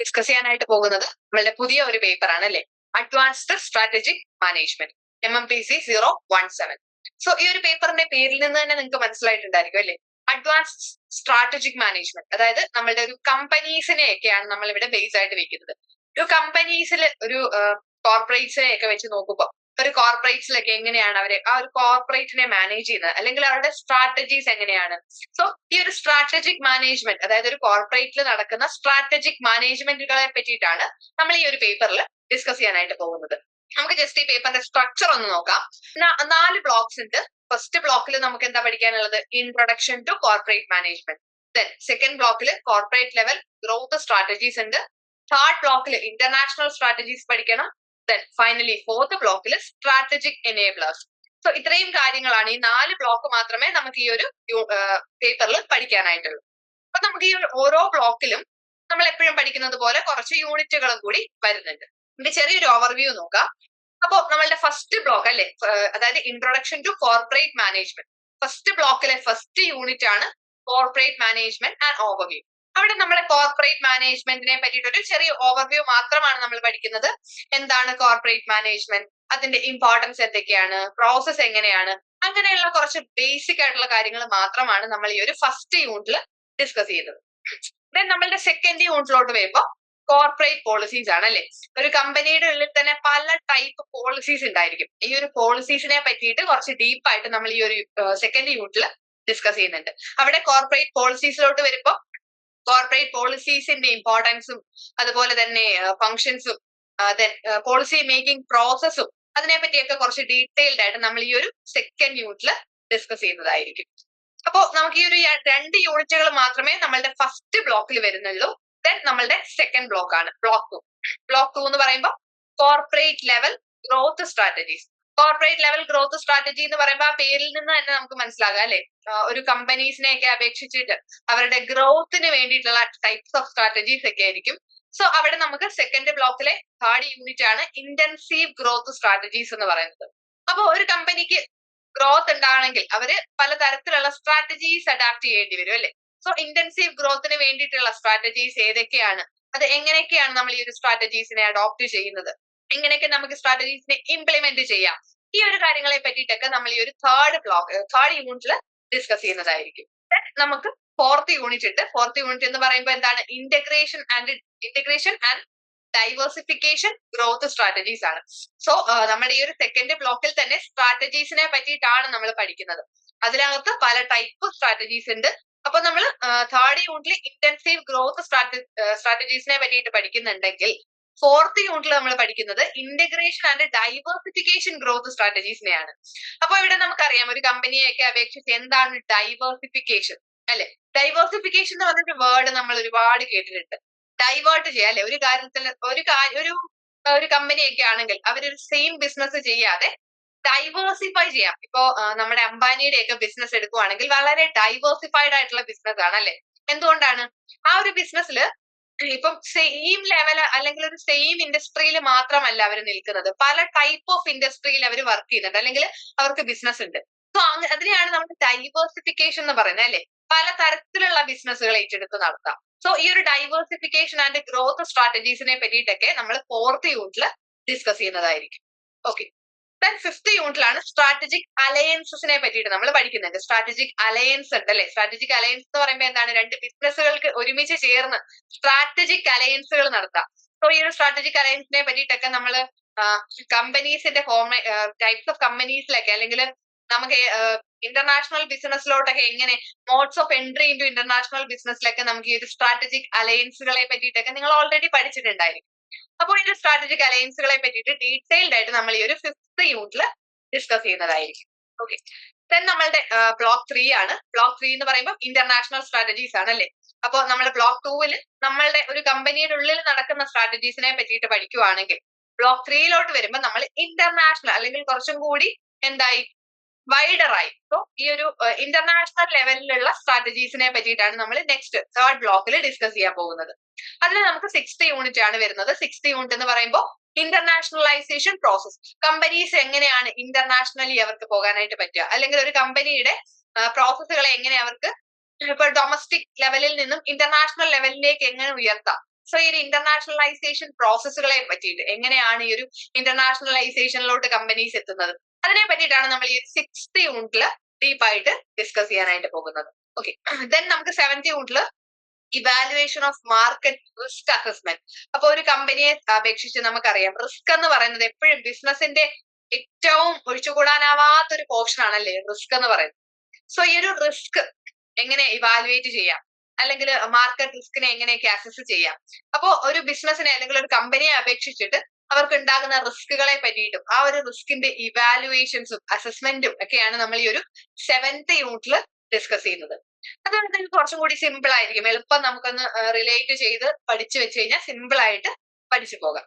Discuss ചെയ്യാനായിട്ട് പോകുന്നത് നമ്മളുടെ പുതിയ ഒരു പേപ്പർ ആണ് അല്ലെ? Advanced strategic management M M P C zero one seven so ഈ ഒരു പേപ്പറിന്റെ പേരിൽ നിന്ന് തന്നെ നിങ്ങൾക്ക് മനസ്സിലായിട്ടുണ്ടായിരിക്കും അല്ലെ? അഡ്വാൻസ്ഡ് സ്ട്രാറ്റജിക് മാനേജ്മെന്റ് അതായത് നമ്മളുടെ ഒരു കമ്പനീസിനെയൊക്കെയാണ് നമ്മൾ ഇവിടെ ബേസ് ആയിട്ട് വെക്കുന്നത്. ഒരു കമ്പനീസിൽ ഒരു കോർപ്പറേറ്റ്സിനെ ഒക്കെ വെച്ച് നോക്കുമ്പോൾ ഒരു കോർപ്പറേറ്റ്സിലൊക്കെ എങ്ങനെയാണ് അവർ ആ ഒരു കോർപ്പറേറ്റിനെ മാനേജ് ചെയ്യുന്നത്? അല്ലെങ്കിൽ അവരുടെ സ്ട്രാറ്റജീസ് എങ്ങനെയാണ്? സോ ഈ ഒരു സ്ട്രാറ്റജിക് മാനേജ്മെന്റ് അതായത് ഒരു കോർപ്പറേറ്റിൽ നടക്കുന്ന സ്ട്രാറ്റജിക് മാനേജ്മെന്റുകളെ പറ്റിയിട്ടാണ് നമ്മൾ ഈ ഒരു പേപ്പറിൽ ഡിസ്കസ് ചെയ്യാനായിട്ട് പോകുന്നത്. നമുക്ക് ജസ്റ്റ് ഈ പേപ്പറിന്റെ സ്ട്രക്ചർ ഒന്ന് നോക്കാം. നാല് ബ്ലോക്സ് ഉണ്ട്. ഫസ്റ്റ് ബ്ലോക്കിൽ നമുക്ക് എന്താ പഠിക്കാനുള്ളത്? Introduction to corporate management then second ബ്ലോക്കിൽ കോർപ്പറേറ്റ് ലെവൽ ഗ്രോത്ത് സ്ട്രാറ്റജീസ് ഉണ്ട്. തേർഡ് ബ്ലോക്കിൽ ഇന്റർനാഷണൽ സ്ട്രാറ്റജീസ് പഠിക്കണം. ദെൻ ഫൈനലി ഫോർത്ത് ബ്ലോക്കിൽ സ്ട്രാറ്റജിക് എനേബിളേഴ്സ് സോ ഇത്രയും കാര്യങ്ങളാണ് ഈ നാല് ബ്ലോക്ക് മാത്രമേ നമുക്ക് ഈ ഒരു പേപ്പറിൽ പഠിക്കാനായിട്ടുള്ളൂ. അപ്പൊ നമുക്ക് ഈ ഓരോ ബ്ലോക്കിലും നമ്മൾ എപ്പോഴും പഠിക്കുന്നത് പോലെ കുറച്ച് യൂണിറ്റുകളും കൂടി വരുന്നുണ്ട്. ഇതിന്റെ ചെറിയൊരു ഓവർവ്യൂ നോക്കാം. അപ്പോ നമ്മളുടെ ഫസ്റ്റ് ബ്ലോക്ക് അല്ലെ? അതായത് introduction to corporate management first ബ്ലോക്കിലെ ഫസ്റ്റ് യൂണിറ്റ് ആണ് കോർപ്പറേറ്റ് മാനേജ്മെന്റ് ആൻഡ് ഓവർവ്യൂ അവിടെ നമ്മൾ കോർപ്പറേറ്റ് മാനേജ്മെന്റിനെ പറ്റിയിട്ട് ഒരു ചെറിയ ഓവർവ്യൂ മാത്രമാണ് നമ്മൾ പഠിക്കുന്നത്. എന്താണ് കോർപ്പറേറ്റ് മാനേജ്മെന്റ് അതിന്റെ ഇമ്പോർട്ടൻസ് എന്തൊക്കെയാണ്? പ്രോസസ് എങ്ങനെയാണ്? അങ്ങനെയുള്ള കുറച്ച് ബേസിക് ആയിട്ടുള്ള കാര്യങ്ങൾ മാത്രമാണ് നമ്മൾ ഈ ഒരു ഫസ്റ്റ് യൂണിറ്റിൽ ഡിസ്കസ് ചെയ്തത് ദെൻ നമ്മളുടെ സെക്കൻഡ് യൂണിറ്റിലോട്ട് വരുമ്പോൾ കോർപ്പറേറ്റ് പോളിസീസ് ആണ് അല്ലെ? ഒരു കമ്പനിയുടെ ഉള്ളിൽ തന്നെ പല ടൈപ്പ് പോളിസീസ് ഉണ്ടായിരിക്കും. ഈ ഒരു പോളിസീസിനെ പറ്റിയിട്ട് കുറച്ച് ഡീപ്പായിട്ട് നമ്മൾ ഈ ഒരു സെക്കൻഡ് യൂണിറ്റിൽ ഡിസ്കസ് ചെയ്യുന്നുണ്ട്. അവിടെ കോർപ്പറേറ്റ് പോളിസീസിലോട്ട് വരുമ്പോൾ കോർപ്പറേറ്റ് പോളിസീസിന്റെ ഇമ്പോർട്ടൻസും അതുപോലെ തന്നെ ഫങ്ഷൻസും പോളിസി മേക്കിംഗ് പ്രോസസ്സും അതിനെ പറ്റിയൊക്കെ കുറച്ച് ഡീറ്റെയിൽഡ് ആയിട്ട് നമ്മൾ ഈ ഒരു സെക്കൻഡ് യൂണിറ്റിൽ ഡിസ്കസ് ചെയ്യുന്നതായിരിക്കും. അപ്പോ നമുക്ക് ഈ ഒരു രണ്ട് യൂണിറ്റുകൾ മാത്രമേ നമ്മളുടെ ഫസ്റ്റ് ബ്ലോക്കിൽ വരുന്നുള്ളൂ ദെൻ നമ്മളുടെ സെക്കൻഡ് ബ്ലോക്ക് ആണ്. ബ്ലോക്ക് ടു ബ്ലോക്ക് ടു എന്ന് പറയുമ്പോൾ corporate level growth strategies corporate level growth strategy എന്ന് പറയുമ്പോൾ ആ പേരിൽ നിന്ന് തന്നെ നമുക്ക് മനസ്സിലാകാം അല്ലെ? ഒരു കമ്പനീസിനെയൊക്കെ അപേക്ഷിച്ചിട്ട് അവരുടെ ഗ്രോത്തിന് വേണ്ടിയിട്ടുള്ള ടൈപ്സ് ഓഫ് സ്ട്രാറ്റജീസ് ഒക്കെ ആയിരിക്കും. സോ അവിടെ നമുക്ക് സെക്കൻഡ് ബ്ലോക്കിലെ ഹാർഡ് യൂണിറ്റ് ആണ് ഇന്റൻസീവ് ഗ്രോത്ത് സ്ട്രാറ്റജീസ് എന്ന് പറയുന്നത്. അപ്പോൾ ഒരു കമ്പനിക്ക് ഗ്രോത്ത് ഉണ്ടാവണമെങ്കിൽ അവർ പലതരത്തിലുള്ള സ്ട്രാറ്റജീസ് അഡാപ്റ്റ് ചെയ്യേണ്ടി വരും അല്ലെ? സോ ഇന്റൻസീവ് ഗ്രോത്തിന് വേണ്ടിയിട്ടുള്ള സ്ട്രാറ്റജീസ് ഏതൊക്കെയാണ്? അത് എങ്ങനെയൊക്കെയാണ് നമ്മൾ ഈ ഒരു സ്ട്രാറ്റജീസിനെ അഡോപ്റ്റ് ചെയ്യുന്നത്? എങ്ങനെയൊക്കെ നമുക്ക് സ്ട്രാറ്റജീസിനെ ഇംപ്ലിമെന്റ് ചെയ്യാം. ഈ ഒരു കാര്യങ്ങളെ പറ്റിയിട്ടൊക്കെ നമ്മൾ ഈ ഒരു തേർഡ് ബ്ലോക്ക് തേർഡ് യൂണിറ്റിൽ ഡിസ്കസ് ചെയ്യുന്നതായിരിക്കും. നമുക്ക് ഫോർത്ത് യൂണിറ്റ് ഉണ്ട്. ഫോർത്ത് യൂണിറ്റ് എന്ന് പറയുമ്പോൾ എന്താണ്? Integration and integration and diversification growth strategies ആണ്. സോ നമ്മുടെ ഈ ഒരു സെക്കൻഡ് ബ്ലോക്കിൽ തന്നെ സ്ട്രാറ്റജീസിനെ പറ്റിയിട്ടാണ് നമ്മൾ പഠിക്കുന്നത്. അതിനകത്ത് പല ടൈപ്പ് സ്ട്രാറ്റജീസ് ഉണ്ട്. അപ്പൊ നമ്മൾ തേർഡ് യൂണിറ്റിൽ ഇന്റൻസീവ് ഗ്രോത്ത് സ്ട്രാറ്റജീസിനെ പറ്റിയിട്ട് പഠിക്കുന്നുണ്ടെങ്കിൽ ഫോർത്ത് യൂണിറ്റിൽ നമ്മൾ പഠിക്കുന്നത് ഇന്റഗ്രേഷൻ ആൻഡ് ഡൈവേഴ്സിഫിക്കേഷൻ ഗ്രോത്ത് സ്ട്രാറ്റജീസിനെയാണ് അപ്പൊ ഇവിടെ നമുക്കറിയാം ഒരു കമ്പനിയൊക്കെ അപേക്ഷിച്ച് എന്താണ് ഡൈവേഴ്സിഫിക്കേഷൻ അല്ലെ? ഡൈവേഴ്സിഫിക്കേഷൻ എന്ന് പറഞ്ഞൊരു വേർഡ് നമ്മൾ ഒരുപാട് കേട്ടിട്ടുണ്ട്. ഡൈവേർട്ട് ചെയ്യാം അല്ലെ? ഒരു കാര്യത്തിൽ ഒരു ഒരു ഒരു കമ്പനിയൊക്കെ ആണെങ്കിൽ അവരൊരു സെയിം ബിസിനസ് ചെയ്യാതെ ഡൈവേഴ്സിഫൈ ചെയ്യാം. ഇപ്പോ നമ്മുടെ അംബാനിയുടെ ഒക്കെ ബിസിനസ് എടുക്കുവാണെങ്കിൽ വളരെ ഡൈവേഴ്സിഫൈഡ് ആയിട്ടുള്ള ബിസിനസ് ആണ് അല്ലെ? എന്തുകൊണ്ടാണ്? ആ ഒരു ബിസിനസ്സിൽ ഇപ്പം സെയിം ലെവൽ അല്ലെങ്കിൽ ഒരു സെയിം ഇൻഡസ്ട്രിയിൽ മാത്രമല്ല അവർ നിൽക്കുന്നത്. പല ടൈപ്പ് ഓഫ് ഇൻഡസ്ട്രിയിൽ അവർ വർക്ക് ചെയ്യുന്നുണ്ട്. അല്ലെങ്കിൽ അവർക്ക് ബിസിനസ് ഉണ്ട്. സോ അതിനെയാണ് നമ്മൾ ഡൈവേഴ്സിഫിക്കേഷൻ എന്ന് പറയുന്നത് അല്ലെ? പല തരത്തിലുള്ള ബിസിനസ്സുകൾ ഏറ്റെടുത്ത് നടത്താം. സോ ഈ ഒരു ഡൈവേഴ്സിഫിക്കേഷൻ ആൻഡ് ഗ്രോത്ത് സ്ട്രാറ്റജീസിനെ പറ്റിയിട്ടൊക്കെ നമ്മൾ ഫോർത്ത് യൂണിറ്റിൽ ഡിസ്കസ് ചെയ്യുന്നതായിരിക്കും. ഓക്കെ ദെൻ ഫിഫ്ത് യൂണിറ്റിലാണ് സ്ട്രാറ്റജിക് അലയൻസസിനെ പറ്റിയിട്ട് നമ്മൾ പഠിക്കുന്നുണ്ട് സ്ട്രാറ്റജിക് അലയൻസ് ഉണ്ട് അല്ലെ? സ്ട്രാറ്റജിക് അലയൻസ് എന്ന് പറയുമ്പോൾ എന്താണ്? രണ്ട് ബിസിനസ്സുകൾക്ക് ഒരുമിച്ച് ചേർന്ന് സ്ട്രാറ്റജിക് അലയൻസുകൾ നടത്താം. സോ ഈ ഒരു സ്ട്രാറ്റജിക് അലയൻസിനെ പറ്റിയിട്ടൊക്കെ നമ്മൾ കമ്പനീസിന്റെ ഫോമ ടൈപ്സ് ഓഫ് കമ്പനീസിലൊക്കെ അല്ലെങ്കിൽ നമുക്ക് ഇന്റർനാഷണൽ ബിസിനസ്സിലോട്ടൊക്കെ എങ്ങനെ modes of entry into international ബിസിനസ്സിലൊക്കെ നമുക്ക് ഈ ഒരു സ്ട്രാറ്റജിക് അലയൻസുകളെ പറ്റിയിട്ടൊക്കെ നിങ്ങൾ ഓൾറെഡി പഠിച്ചിട്ടുണ്ടായിരിക്കും. അപ്പോൾ ഇതിന്റെ സ്ട്രാറ്റജിക് അലയൻസുകളെ പറ്റിയിട്ട് ഡീറ്റെയിൽഡ് ആയിട്ട് നമ്മൾ ഈ ഒരു ഫിഫ്ത് യൂണിറ്റിൽ ഡിസ്കസ് ചെയ്യുന്നതായിരിക്കും. ഓക്കെ ദെൻ നമ്മളുടെ ബ്ലോക്ക് ത്രീ ആണ്. ബ്ലോക്ക് ത്രീ എന്ന് പറയുമ്പോൾ ഇന്റർനാഷണൽ സ്ട്രാറ്റജീസ് ആണ് അല്ലേ? അപ്പോൾ നമ്മുടെ ബ്ലോക്ക് ടൂവിൽ നമ്മളുടെ ഒരു കമ്പനിയുടെ ഉള്ളിൽ നടക്കുന്ന സ്ട്രാറ്റജീസിനെ പറ്റിയിട്ട് പഠിക്കുവാണെങ്കിൽ ബ്ലോക്ക് ത്രീയിലോട്ട് വരുമ്പോൾ നമ്മൾ ഇന്റർനാഷണൽ അല്ലെങ്കിൽ കുറച്ചും കൂടി എന്തായി വൈഡർ ആയി. സോ ഈ ഒരു ഇന്റർനാഷണൽ ലെവലിലുള്ള സ്ട്രാറ്റജീസിനെ പറ്റിയിട്ടാണ് നമ്മൾ നെക്സ്റ്റ് തേർഡ് ബ്ലോക്കിൽ ഡിസ്കസ് ചെയ്യാൻ പോകുന്നത്. അതിൽ നമുക്ക് സിക്സ്ത് യൂണിറ്റ് ആണ് വരുന്നത്. സിക്സ്ത് യൂണിറ്റ് എന്ന് പറയുമ്പോൾ ഇന്റർനാഷണലൈസേഷൻ പ്രോസസ് കമ്പനീസ് എങ്ങനെയാണ് ഇന്റർനാഷണലി അവർക്ക് പോകാനായിട്ട് പറ്റുക? അല്ലെങ്കിൽ ഒരു കമ്പനിയുടെ പ്രോസസ്സുകളെ എങ്ങനെ അവർക്ക് ഇപ്പൊ ഡൊമസ്റ്റിക് ലെവലിൽ നിന്നും ഇന്റർനാഷണൽ ലെവലിലേക്ക് എങ്ങനെ ഉയർത്താം? സോ ഈ ഒരു ഇന്റർനാഷണലൈസേഷൻ പ്രോസസ്സുകളെ പറ്റിയിട്ട് എങ്ങനെയാണ് ഈ ഒരു ഇന്റർനാഷണലൈസേഷനിലോട്ട് കമ്പനീസ് എത്തുന്നത്? അതിനെ പറ്റിയിട്ടാണ് നമ്മൾ ഈ സിക്സ്ത് യൂണിറ്റിൽ ഡീപ്പായിട്ട് ഡിസ്കസ് ചെയ്യാനായിട്ട് പോകുന്നത്. ഓക്കെ ദെൻ നമുക്ക് സെവൻത് യൂണിറ്റിൽ evaluation of market risk assessment അപ്പൊ ഒരു കമ്പനിയെ അപേക്ഷിച്ച് നമുക്കറിയാം. റിസ്ക് എന്ന് പറയുന്നത് എപ്പോഴും ബിസിനസിന്റെ ഏറ്റവും ഒഴിച്ചുകൂടാനാവാത്ത ഒരു പോർഷൻ ആണല്ലേ റിസ്ക് എന്ന് പറയുന്നത്. സോ ഈ ഒരു റിസ്ക് എങ്ങനെ ഇവാലുവേറ്റ് ചെയ്യാം? അല്ലെങ്കിൽ മാർക്കറ്റ് റിസ്കിനെ എങ്ങനെയൊക്കെ അസസ് ചെയ്യാം? അപ്പോ ഒരു ബിസിനസിനെ അല്ലെങ്കിൽ ഒരു കമ്പനിയെ അപേക്ഷിച്ചിട്ട് അവർക്ക് ഉണ്ടാകുന്ന റിസ്കുകളെ പറ്റിയിട്ടും ആ ഒരു റിസ്കിന്റെ ഇവാലുവേഷൻസും അസസ്മെന്റും ഒക്കെയാണ് നമ്മൾ ഈ ഒരു സെവൻത് യൂണിറ്റിൽ ഡിസ്കസ് ചെയ്യുന്നത്. അതുകൊണ്ട് തന്നെ കുറച്ചും കൂടി സിമ്പിൾ ആയിരിക്കും. എളുപ്പം നമുക്കൊന്ന് റിലേറ്റ് ചെയ്ത് പഠിച്ചു വെച്ച് കഴിഞ്ഞാൽ സിമ്പിൾ ആയിട്ട് പഠിച്ചു പോകാം.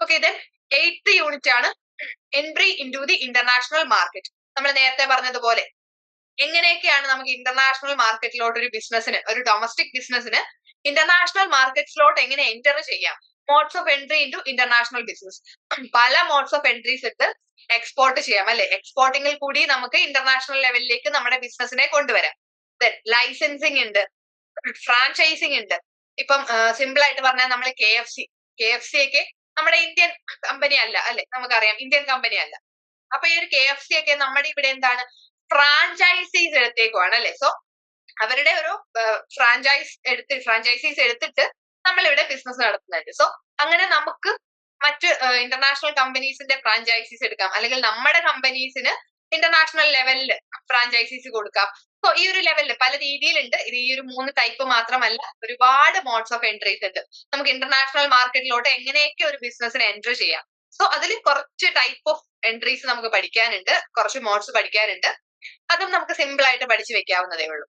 ഓക്കെ ദെൻ എയ്ത്ത് യൂണിറ്റ് ആണ് entry into the international market നമ്മൾ നേരത്തെ പറഞ്ഞതുപോലെ എങ്ങനെയൊക്കെയാണ് നമുക്ക് ഇന്റർനാഷണൽ മാർക്കറ്റിലോട്ട് ഒരു ബിസിനസ്സിന് ഒരു ഡൊമസ്റ്റിക് ബിസിനസ്സിന് ഇന്റർനാഷണൽ മാർക്കറ്റ്സിലോട്ട് എങ്ങനെ എന്റർ ചെയ്യാം? Modes of entry into international business പല മോഡ്സ് ഓഫ് എൻട്രീസ് ഇട്ട് എക്സ്പോർട്ട് ചെയ്യാം അല്ലെ? എക്സ്പോർട്ടിങ്ങിൽ കൂടി നമുക്ക് ഇന്റർനാഷണൽ ലെവലിലേക്ക് നമ്മുടെ ബിസിനസിനെ കൊണ്ടുവരാം. ലൈസൻസിങ് ഉണ്ട് ഫ്രാഞ്ചൈസിങ് ഉണ്ട്. ഇപ്പം സിമ്പിൾ ആയിട്ട് പറഞ്ഞാൽ നമ്മൾ K F C K F C ഒക്കെ നമ്മുടെ ഇന്ത്യൻ കമ്പനി അല്ല അല്ലെ? നമുക്കറിയാം ഇന്ത്യൻ കമ്പനി അല്ല. അപ്പൊ ഈ ഒരു കെ എഫ് സി ഒക്കെ നമ്മുടെ ഇവിടെ എന്താണ്? ഫ്രാഞ്ചൈസീസ് എടുത്തേക്കുവാണ് അല്ലെ? സോ അവരുടെ ഒരു ഫ്രാഞ്ചൈസ് എടുത്ത് ഫ്രാഞ്ചൈസീസ് എടുത്തിട്ട് നമ്മൾ ഇവിടെ ബിസിനസ് നടത്തുന്നുണ്ട്. സോ അങ്ങനെ നമുക്ക് മറ്റ് ഇന്റർനാഷണൽ കമ്പനീസിന്റെ ഫ്രാഞ്ചൈസീസ് എടുക്കാം. അല്ലെങ്കിൽ നമ്മുടെ കമ്പനീസിന് ഇന്റർനാഷണൽ ലെവലിൽ ഫ്രാഞ്ചൈസീസ് കൊടുക്കാം. സോ ഈ ഒരു ലെവലിൽ പല രീതിയിലുണ്ട്. ഇത് ഈ ഒരു മൂന്ന് ടൈപ്പ് മാത്രമല്ല. ഒരുപാട് മോഡ്സ് ഓഫ് എൻട്രീസ് ഉണ്ട്. നമുക്ക് ഇന്റർനാഷണൽ മാർക്കറ്റിലോട്ട് എങ്ങനെയൊക്കെ ഒരു ബിസിനസ്സിന് എൻട്രി ചെയ്യാം. സോ അതിൽ കുറച്ച് ടൈപ്പ് ഓഫ് എൻട്രീസ് നമുക്ക് പഠിക്കാനുണ്ട്. കുറച്ച് മോഡ്സ് പഠിക്കാനുണ്ട്. അതും നമുക്ക് സിമ്പിൾ ആയിട്ട് പഠിച്ചു വെക്കാവുന്നതേ ഉള്ളൂ.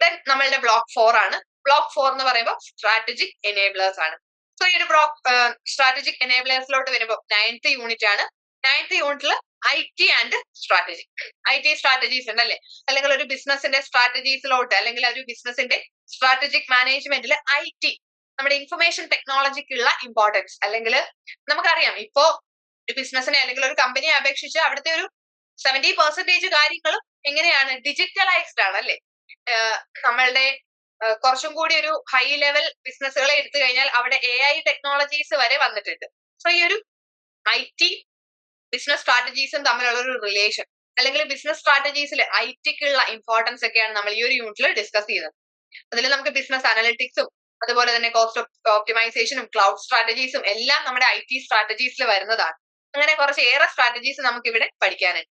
ദെൻ നമ്മളുടെ ബ്ലോക്ക് ഫോർ ആണ്. ബ്ലോക്ക് ഫോർ എന്ന് പറയുമ്പോൾ സ്ട്രാറ്റജിക് എനേബിളേഴ്സ് ആണ്. സോ ഈ ഒരു ബ്ലോക്ക് സ്ട്രാറ്റജിക് എനേബിളേഴ്സിലോട്ട് വരുമ്പോൾ നയൻത്ത് യൂണിറ്റ് ആണ്. നയൻത്ത് യൂണിറ്റിൽ I T and strategy I T strategies ഉണ്ട് അല്ലെ? അല്ലെങ്കിൽ ഒരു ബിസിനസിന്റെ സ്ട്രാറ്റജീസിലോട്ട് അല്ലെങ്കിൽ ഒരു ബിസിനസിന്റെ സ്ട്രാറ്റജിക് മാനേജ്മെന്റിൽ ഐ ടി നമ്മുടെ ഇൻഫർമേഷൻ ടെക്നോളജിക്കുള്ള ഇമ്പോർട്ടൻസ് അല്ലെങ്കിൽ നമുക്കറിയാം ഇപ്പോ ഒരു ബിസിനസിനെ അല്ലെങ്കിൽ ഒരു കമ്പനിയെ അപേക്ഷിച്ച് അവിടുത്തെ ഒരു സെവന്റി പെർസെന്റേജ് കാര്യങ്ങളും എങ്ങനെയാണ്? ഡിജിറ്റലൈസ്ഡ് ആണ് അല്ലെ? നമ്മളുടെ കുറച്ചും കൂടി ഒരു ഹൈ ലെവൽ ബിസിനസ്സുകളെ എടുത്തു കഴിഞ്ഞാൽ അവിടെ എ ഐ ടെക്നോളജീസ് വരെ വന്നിട്ടുണ്ട്. സോ ഈ ഒരു ഐ ടി ബിസിനസ് സ്ട്രാറ്റജീസും തമ്മിലുള്ള ഒരു റിലേഷൻ അല്ലെങ്കിൽ ബിസിനസ് സ്ട്രാറ്റജീസിൽ ഐ ടിക്കുള്ള ഇമ്പോർട്ടൻസ് ഒക്കെയാണ് നമ്മൾ ഈ ഒരു യൂണിറ്റിൽ ഡിസ്കസ് ചെയ്യുന്നത്. അതിൽ നമുക്ക് ബിസിനസ് അനലിറ്റിക്സും അതുപോലെ തന്നെ കോസ്റ്റ് ഓപ്റ്റിമൈസേഷനും ക്ലൗഡ് സ്ട്രാറ്റജീസും എല്ലാം നമ്മുടെ ഐ ടി സ്ട്രാറ്റജീസിൽ വരുന്നതാണ്. അങ്ങനെ കുറച്ച് ഏറെ സ്ട്രാറ്റജീസ് നമുക്ക് ഇവിടെ പഠിക്കാനുണ്ട്.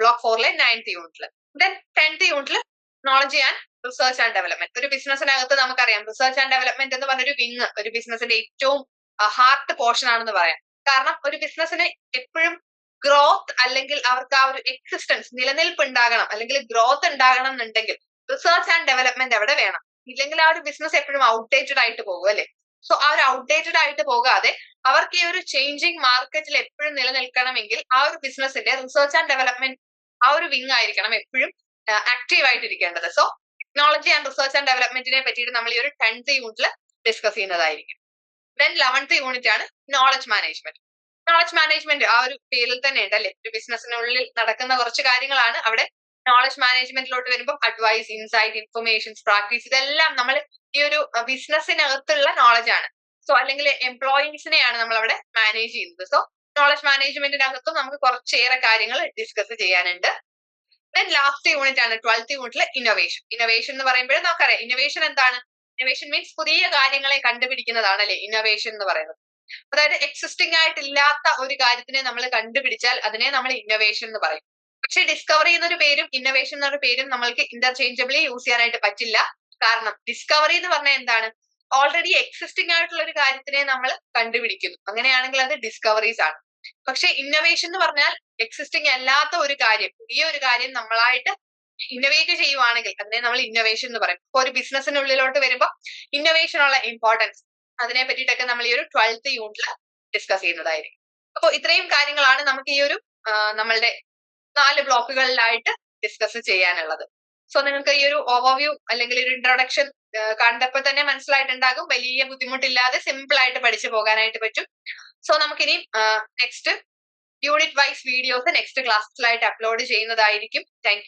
ബ്ലോക്ക് ഫോറിലെ നയൻത് യൂണിറ്റിൽ ദെൻ ടെൻത്ത് യൂണിറ്റിൽ knowledge and research and development ഒരു ബിസിനസ്സിനകത്ത് നമുക്കറിയാം. റിസർച്ച് ആൻഡ് ഡെവലപ്മെന്റ് എന്ന് പറഞ്ഞൊരു വിങ് ഒരു ബിസിനസിന്റെ ഏറ്റവും ഹാർട്ട് പോർഷൻ ആണെന്ന് പറയാം. കാരണം ഒരു ബിസിനസ്സിന് എപ്പോഴും ഗ്രോത്ത് അല്ലെങ്കിൽ അവർക്ക് ആ ഒരു എക്സിസ്റ്റൻസ് നിലനിൽപ്പ് ഉണ്ടാകണം അല്ലെങ്കിൽ ഗ്രോത്ത് ഉണ്ടാകണം എന്നുണ്ടെങ്കിൽ റിസർച്ച് ആൻഡ് ഡെവലപ്മെന്റ് അവിടെ വേണം? ഇല്ലെങ്കിൽ ആ ഒരു ബിസിനസ് എപ്പോഴും ഔട്ട്ഡേറ്റഡ് ആയിട്ട് പോകും അല്ലെ? സോ ആ ഒരു ഔട്ട്ഡേറ്റഡ് ആയിട്ട് പോകാതെ അവർക്ക് ഈ ഒരു ചേഞ്ചിങ് മാർക്കറ്റിൽ എപ്പോഴും നിലനിൽക്കണമെങ്കിൽ ആ ഒരു ബിസിനസിന്റെ റിസർച്ച് ആൻഡ് ഡെവലപ്മെന്റ് ആ ഒരു വിങ് ആയിരിക്കണം എപ്പോഴും active ആയിട്ടിരിക്കേണ്ടത്. So technology and research and ഡെവലപ്മെന്റിനെ പറ്റിയിട്ട് നമ്മൾ ഈ ഒരു ടെൻത്ത് യൂണിറ്റിൽ ഡിസ്കസ് ചെയ്യുന്നതായിരിക്കും. ദെൻ ലെവൻത്ത് യൂണിറ്റ് ആണ് നോളജ് മാനേജ്മെന്റ് നോളജ് മാനേജ്മെന്റ് ആ ഒരു പേരിൽ തന്നെ ഉണ്ട് അല്ലെ? ഒരു ബിസിനസ്സിനുള്ളിൽ നടക്കുന്ന കുറച്ച് കാര്യങ്ങളാണ് അവിടെ നോളജ് മാനേജ്മെന്റിലോട്ട് വരുമ്പോൾ അഡ്വൈസ് ഇൻസൈറ്റ് ഇൻഫർമേഷൻസ് പ്രാക്ടീസ് ഇതെല്ലാം നമ്മൾ ഈ ഒരു ബിസിനസ്സിനകത്തുള്ള നോളജ് ആണ്. സോ അല്ലെങ്കിൽ എംപ്ലോയീസിനെയാണ് നമ്മൾ അവിടെ മാനേജ് ചെയ്യുന്നത്. സോ നോളജ് മാനേജ്മെന്റിനകത്തും നമുക്ക് കുറച്ചേറെ കാര്യങ്ങൾ ഡിസ്കസ് ചെയ്യാനുണ്ട്. ദെൻ ലാസ്റ്റ് യൂണിറ്റ് ആണ് ട്വൽത്ത് യൂണിറ്റിലെ ഇന്നോവേഷൻ ഇന്നോവേഷൻ എന്ന് പറയുമ്പോഴും നമുക്കറിയാം ഇന്നോവേഷൻ എന്താണ്? ഇന്നോവേഷൻ മീൻസ് പുതിയ കാര്യങ്ങളെ കണ്ടുപിടിക്കുന്നതാണ് അല്ലെ? ഇന്നോവേഷൻ എന്ന് പറയുന്നത്. അതായത് എക്സിസ്റ്റിംഗ് ആയിട്ടില്ലാത്ത ഒരു കാര്യത്തിനെ നമ്മൾ കണ്ടുപിടിച്ചാൽ അതിനെ നമ്മൾ ഇന്നോവേഷൻ എന്ന് പറയും. പക്ഷെ ഡിസ്കവറി എന്നൊരു പേരും ഇന്നോവേഷൻ എന്നൊരു പേരും നമ്മൾക്ക് ഇന്റർചേഞ്ചബിളി യൂസ് ചെയ്യാനായിട്ട് പറ്റില്ല. കാരണം ഡിസ്കവറി എന്ന് പറഞ്ഞാൽ എന്താണ്? ഓൾറെഡി എക്സിസ്റ്റിംഗ് ആയിട്ടുള്ള ഒരു കാര്യത്തിനെ നമ്മൾ കണ്ടുപിടിക്കുന്നു. അങ്ങനെയാണെങ്കിൽ അത് ഡിസ്കവറീസ് ആണ്. പക്ഷെ ഇന്നോവേഷൻ എന്ന് പറഞ്ഞാൽ എക്സിസ്റ്റിംഗ് അല്ലാത്ത ഒരു കാര്യം പുതിയ ഒരു കാര്യം നമ്മളായിട്ട് ഇന്നോവേറ്റ് ചെയ്യുവാണെങ്കിൽ അതിനെ നമ്മൾ ഇന്നോവേഷൻ എന്ന് പറയും. ഇപ്പൊ ഒരു ബിസിനസ്സിനുള്ളിലോട്ട് വരുമ്പോൾ ഇന്നോവേഷൻ ഉള്ള ഇമ്പോർട്ടൻസ് അതിനെ പറ്റിയിട്ടൊക്കെ നമ്മൾ ഈ ഒരു ട്വൽത്ത് യൂണിറ്റിൽ ഡിസ്കസ് ചെയ്യുന്നതായിരിക്കും. അപ്പോൾ ഇത്രയും കാര്യങ്ങളാണ് നമുക്ക് ഈ ഒരു നമ്മളുടെ നാല് ബ്ലോക്കുകളിലായിട്ട് ഡിസ്കസ് ചെയ്യാനുള്ളത്. സോ നിങ്ങൾക്ക് ഈ ഒരു ഓവർവ്യൂ അല്ലെങ്കിൽ ഒരു ഇൻട്രൊഡക്ഷൻ കണ്ടപ്പോൾ തന്നെ മനസ്സിലായിട്ടുണ്ടാകും. വലിയ ബുദ്ധിമുട്ടില്ലാതെ സിമ്പിൾ ആയിട്ട് പഠിച്ചു പോകാനായിട്ട് പറ്റും. സോ നമുക്കിനി next unit wise videos next ക്ലാസ്സിലായിട്ട് upload ചെയ്യുന്നതായിരിക്കും. താങ്ക്